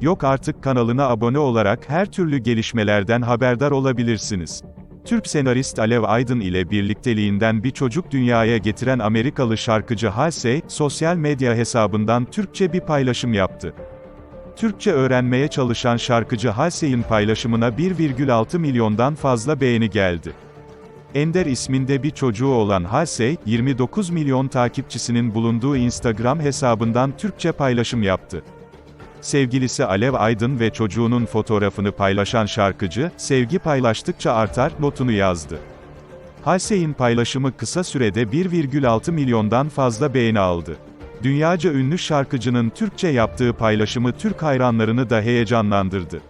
Yok artık kanalına abone olarak her türlü gelişmelerden haberdar olabilirsiniz. Türk senarist Alev Aydın ile birlikteliğinden bir çocuk dünyaya getiren Amerikalı şarkıcı Halsey, sosyal medya hesabından Türkçe bir paylaşım yaptı. Türkçe öğrenmeye çalışan şarkıcı Halsey'in paylaşımına 1,6 milyondan fazla beğeni geldi. Ender isminde bir çocuğu olan Halsey, 29 milyon takipçisinin bulunduğu Instagram hesabından Türkçe paylaşım yaptı. Sevgilisi Alev Aydın ve çocuğunun fotoğrafını paylaşan şarkıcı, sevgi paylaştıkça artar, notunu yazdı. Halsey'in paylaşımı kısa sürede 1,6 milyondan fazla beğeni aldı. Dünyaca ünlü şarkıcının Türkçe yaptığı paylaşımı Türk hayranlarını da heyecanlandırdı.